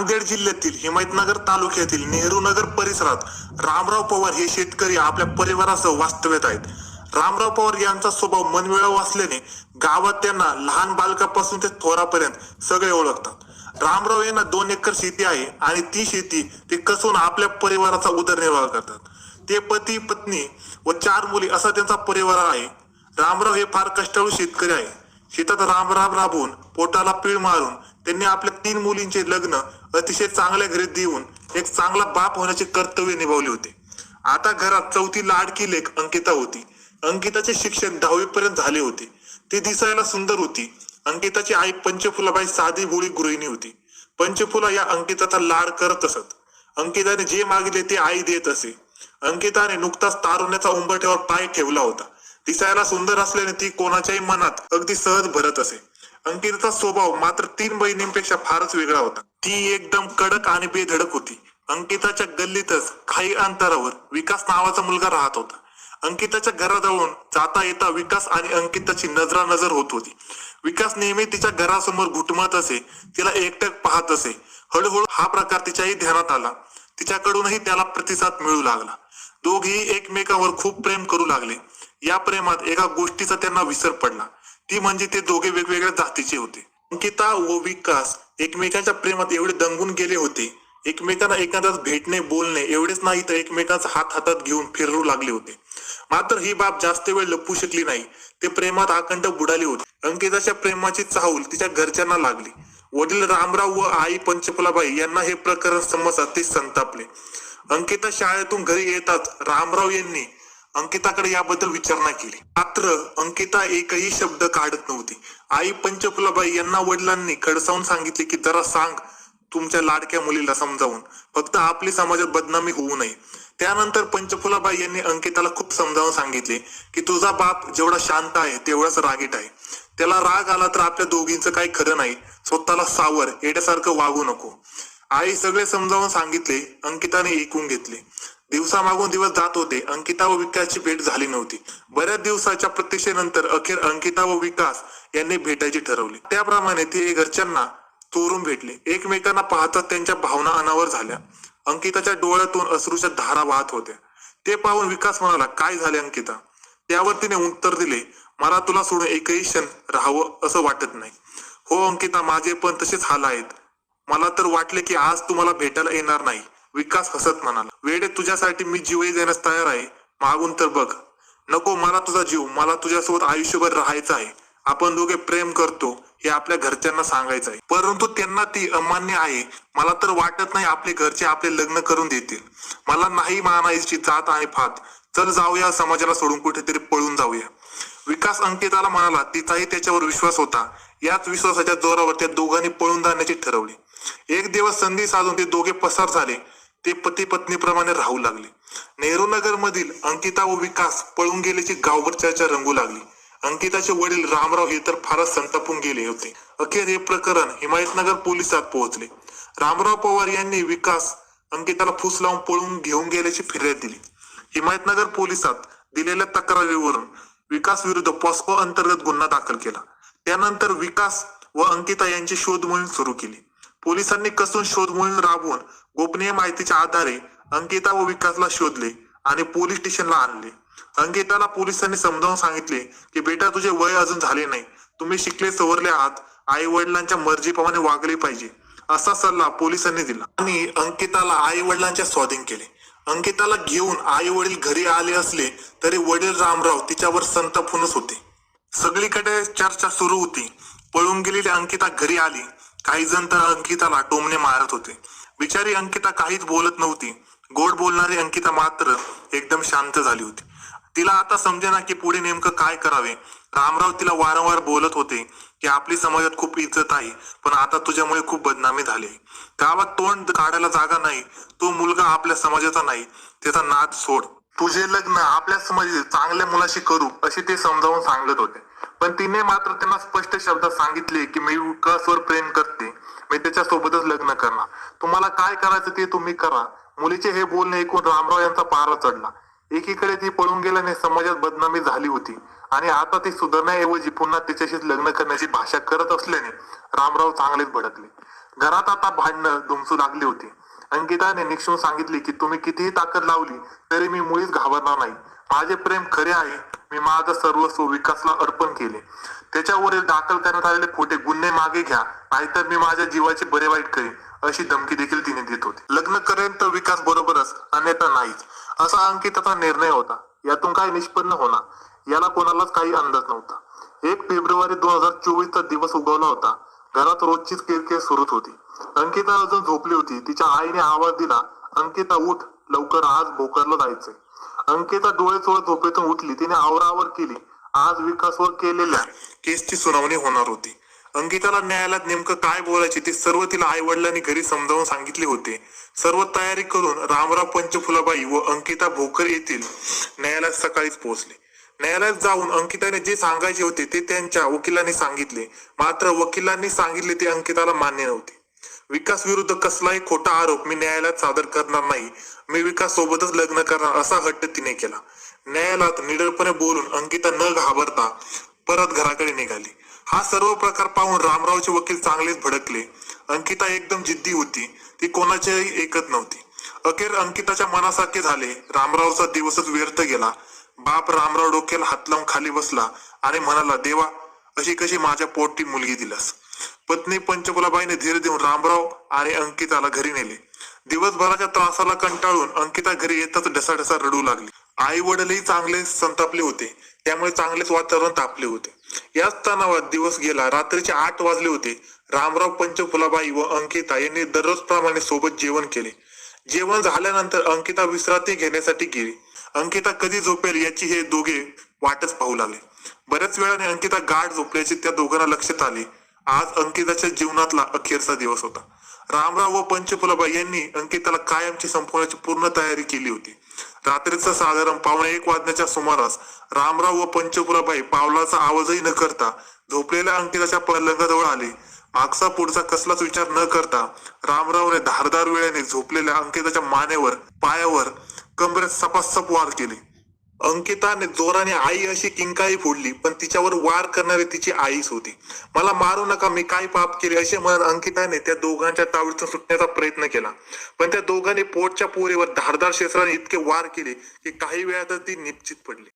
नांदेड जिल्ह्यातील हिमायतनगर तालुक्यातील नेहरू नगर परिसरात रामराव पवार हे शेतकरी आपल्या परिवारासह वास्तव्यात आहेत. रामराव पवार यांचा स्वभाव मनमिळाव असल्याने गावात त्यांना लहान बालकापासून ते थोरापर्यंत सगळे ओळखतात. रामराव यांना दोन एकर शेती आहे आणि ती शेती ते कसून आपल्या परिवाराचा उदरनिर्वाह करतात. ते पती पत्नी व चार मुली असा त्यांचा परिवार आहे. रामराव हे फार कष्टाळू शेतकरी आहे. शेतात रामराम राबून पोटाला पीळ मारून त्यांनी आपल्या तीन मुलींचे लग्न अतिशय चांगल्या घरी देऊन एक चांगला बाप होण्याचे कर्तव्य निभावले होते. आता घरात चौथी लाडकी लेख अंकिता होती. अंकिताचे शिक्षण दहावी पर्यंत झाले होते. ती दिसायला सुंदर होती. अंकिताची आई पंचफुलाबाई साधी भोळी गृहिणी होती. पंचफुला या अंकिताचा लाड करत असत. अंकिताने जे मागितले ते आई देत असे. अंकिताने नुकताच तारुण्याचा उंबरठ्यावर पाय ठेवला होता. दिसायला सुंदर असल्याने ती कोणाच्याही मनात अगदी सहज भरत असे. अंकिताचा स्वभाव मात्र तीन बहिणींपेक्षा फारच वेगळा होता. ती एकदम कडक आणि बेधडक होती. अंकिताच्या गल्लीतच काही अंतरावर विकास नावाचा मुलगा राहत होता. अंकिताच्या घराजवळून जाता येता विकास आणि अंकिताची नजरा नजर होत होती. विकास नेहमी तिच्या घरासमोर घुटमत असे तिला एकटक पाहत असे. हळूहळू हा प्रकार तिच्याही ध्यानात आला. तिच्याकडूनही त्याला प्रतिसाद मिळू लागला. दोघेही एकमेकावर खूप प्रेम करू लागले. या प्रेमात एका गोष्टीचा त्यांना विसर पडला. ती म्हणजे ते दोघे वेगवेगळ्या जातीचे होते. अंकिता व विकास एकमेकांच्या प्रेमात एवढे दंगून गेले होते. एकमेकांना एखाद्याच भेटणे बोलणे एवढेच नाही तर एकमेकांचा हात हातात घेऊन फिरू लागले होते. मात्र ही बाब जास्त वेळ लपू शकली नाही. ते प्रेमात अखंड बुडाली होती. अंकिताच्या प्रेमाची चाहूल तिच्या घरच्यांना लागली. वडील रामराव व आई पंचफुलाबाई यांना हे प्रकरण समजतात ते संतापले. अंकिता शाळेतून घरी येताच रामराव यांनी अंकिताकडे याबद्दल विचारणा केली. मात्र अंकिता एकही शब्द काढत नव्हती. आई पंचफुलाबाई यांना वडिलांनी खडसावून सांगितले की जरा सांग तुमच्या लाडक्या मुलीला समजावून. फक्त आपली समाजात बदनामी होऊ नये. त्यानंतर पंचफुलाबाई यांनी अंकिताला खूप समजावून सांगितले की तुझा बाप जेवढा शांत आहे तेवढाच रागीट आहे. त्याला राग आला तर आपल्या दोघींचं काही खरं नाही. स्वतःला सावर येण्यासारखं वागू नको. आई सगळे समजावून सांगितले अंकिताने ऐकून घेतले. दिवसामागून दिवस जात होते. अंकिता व विकासची भेट झाली नव्हती. बऱ्याच दिवसाच्या प्रतीक्षेनंतर अखेर अंकिता व विकास यांनी भेटायचे ठरवले. त्याप्रमाणे ते घरच्यांना चोरून भेटले. एकमेकांना पाहता त्यांच्या भावना अनावर झाल्या. अंकिताच्या डोळ्यातून अश्रूच्या धारा वाहत होत्या. ते पाहून विकास म्हणाला काय झाले अंकिता त्यावर तिने उत्तर दिले मला तुला सोडून एकही क्षण राहावं असं वाटत नाही. हो अंकिता माझे पण तसेच हाल आहेत. मला तर वाटले की आज तुम्हाला भेटायला येणार नाही. विकास हसत म्हणाला. वेळे तुझ्यासाठी मी जीवही देण्यास तयार आहे. मागून तर बघ. नको मला तुझा जीव मला तुझ्यासोबत आयुष्यभर राहायचं आहे. आपण दोघे प्रेम करतो हे आपल्या घरच्यांना सांगायचं आहे. परंतु त्यांना ती अमान्य आहे. मला तर वाटत नाही आपले घरचे आपले लग्न करून देतील. मला नाही मानायची जात आणि फात. चल जाऊया समाजाला सोडून कुठेतरी पळून जाऊया. विकास अंकिताला म्हणाला तिचाही त्याच्यावर विश्वास होता. याच विश्वासाच्या जोरावर त्या दोघांनी पळून जाण्याचे ठरवले. एक दिवस संधी साधून ते दोघे पसार झाले. ते पती पत्नीप्रमाणे राहू लागले. नेहरू नगर मधील अंकिता व विकास पळून गेल्याची गावभर चर्चा रंगू लागली. अंकिताचे वडील रामराव हे तर फारच संतापून गेले होते. अखेर हे प्रकरण हिमायतनगर पोलिसात पोहोचले. रामराव पवार यांनी विकास अंकिताला फूस लावून पळून घेऊन गेल्याची फिर्याद दिली. हिमायतनगर पोलिसात दिलेल्या तक्रारीवरून विकास विरुद्ध पॉस्को अंतर्गत गुन्हा दाखल केला. त्यानंतर विकास व अंकिता यांची शोध मोहीम सुरू केली. पोलिसांनी कसून शोध मोहीम राबवून गोपनीय माहितीच्या आधारे अंकिता व विकासला शोधले आणि पोलीस स्टेशनला आणले. अंकिताला पोलिसांनी समजावून सांगितले की बेटा तुझे वय अजून झाले नाही. तुम्ही शिकले सवरले आहात. आई वडिलांच्या मर्जीप्रमाणे वागले पाहिजे. असा सल्ला पोलिसांनी दिला. आणि अंकिताला आई वडिलांच्या स्वाधीन केले. अंकिताला घेऊन आई वडील घरी आले असले तरी वडील रामराव तिच्यावर संतापूनच होते. सगळीकडे चर्चा सुरू होती. पळून गेलेली अंकिता घरी आली. काही जण तर अंकिताला टोमने मारत होते. बिचारी अंकिता काहीच बोलत नव्हती. गोड बोलणारी अंकिता मात्र एकदम शांत झाली होती. तिला आता समजेना की पुढे नेमकं काय करावे. रामराव तिला वारंवार बोलत होते की आपली समाजात खूप इज्जत आहे पण आता तुझ्यामुळे खूप बदनामी झाली गावात तोंड काढायला जागा नाही. तो मुलगा आपल्या समाजाचा नाही. त्याचा नाद सोड. तुझे लग्न आपल्या समाजातील चांगल्या मुलाशी करू असे ते समजावून सांगत होते. पण तिने मात्र त्यांना स्पष्ट शब्दात सांगितले की मी विकासवर प्रेम करते. मी त्याच्या सोबतच लग्न करणार. तुम्हाला काय करायचं ते तुम्ही करा. मुलीचे हे बोलणे ऐकून रामराव यांचा पारा चढला. एकीकडे ती पळून गेल्याने समाजात बदनामी झाली होती. आणि आता ती सुधारण्याऐवजी पुन्हा तिच्याशीच लग्न करण्याची भाषा करत असल्याने रामराव चांगलेच भडकले. घरात आता भांडणं धुमसू लागली होती. अंकिताने निक्षून सांगितले की तुम्ही कितीही ताकद लावली तरी मी मुळीच घाबरणार नाही. माझे प्रेम खरे आहे मी माझं सर्वस्व विकासला अर्पण केले. त्याच्यावरील दाखल करण्यात आलेले खोटे गुन्हे मागे घ्या नाहीतर मी माझ्या जीवाचे बरे वाईट करेन अशी धमकी देखील तिने देत होती. लग्न करेन तर विकास बरोबरच अन्यथा नाहीच. असा अंकिताचा निर्णय होता. यातून काय निष्पन्न होणार. याला कोणालाच काही अंदाज नव्हता. एक फेब्रुवारी दोन हजार चोवीसचा दिवस उगवला होता. घरात रोजचीच किरकिर सुरूच होती. अंकिता अजून झोपली होती. तिच्या आईने आवाज दिला अंकिता उठ. लवकर आज भोकरला जायचंय. अंकिता डोळे चोळत झोपेतून उठली. तिने आवरावर केली. आज विकासवर केलेल्या केसची सुनावणी होणार होती. अंकिताला न्यायालयात नेमकं काय बोलायचे ते सर्व तिला आई वडिलांनी घरी समजावून सांगितले होते. सर्व तयारी करून रामराव पंचफुलाबाई व अंकिता भोकर येथील न्यायालयात सकाळीच पोहोचले. न्यायालयात जाऊन अंकिताने जे सांगायचे होते ते त्यांच्या वकिलांनी सांगितले. मात्र वकिलांनी सांगितले ते अंकिताला मान्य नव्हते. विकास विरुद्ध कसलाही खोटा आरोप मी न्यायालयात सादर करणार नाही. मी विकास सोबतच लग्न करणार असा हट्ट तिने केला. न्यायालयात निडरपणे बोलून अंकिता न घाबरता परत घराकडे निघाली. हा सर्व प्रकार पाहून रामरावचे वकील चांगलेच भडकले. अंकिता एकदम जिद्दी होती. ती कोणाच्याही ऐकत नव्हती. अखेर अंकिताच्या मनासारखे झाले. रामरावचा दिवसच व्यर्थ गेला. बाप रामराव डोक्याला हात लावून खाली बसला आणि म्हणाला देवा अशी कशी माझ्या पोटी मुलगी दिलास? पत्नी पंचकुलाबाईने धीर देऊन रामराव आणि अंकिताला घरी नेले. दिवसभराच्या त्रासाला कंटाळून अंकिता घरी येताच ढसाढसा रडू लागली. आई वडीलही चांगले संतापले होते त्यामुळे चांगलेच वातावरण तापले होते. याच तणावात दिवस गेला रात्रीचे आठ वाजले होते. रामराव पंचफुलाबाई व अंकिता यांनी दररोज प्रमाणे सोबत जेवण केले. जेवण झाल्यानंतर अंकिता विश्रांती घेण्यासाठी गेली. अंकिता कधी झोपेल याची हे दोघे वाटच पाहू लागले. बऱ्याच वेळाने अंकिता गाढ झोपल्याचे त्या दोघांना लक्षात आले. आज अंकिताच्या जीवनातला अखेरचा दिवस होता. रामराव व पंचफुलाबाई यांनी अंकिताला कायमची संपवण्याची पूर्ण तयारी केली होती. रात्रीचा साधारण पावणे एक वाजण्याच्या सुमारास रामराव व पंचफुलाबाई पावलाचा आवाजही न करता झोपलेल्या अंकिताच्या पलंगाजवळ आले. मागचा पुढचा कसलाच विचार न करता रामरावने धारदार वेळेने झोपलेल्या अंकिताच्या मानेवर पायावर कमरेत सपासप वार केले. अंकिताने जोराने आई अशी किंकाळी फोडली पण तिच्यावर वार करणारी तिची आईच होती. मला मारू नका मी काय पाप केले असे म्हणत अंकिताने त्या दोघांच्या तावडीतून सुटण्याचा प्रयत्न केला. पण त्या दोघांनी पोटच्या पोरीवर धारदार क्षेत्राने इतके वार केले की काही वेळातच ती निश्चित पडली.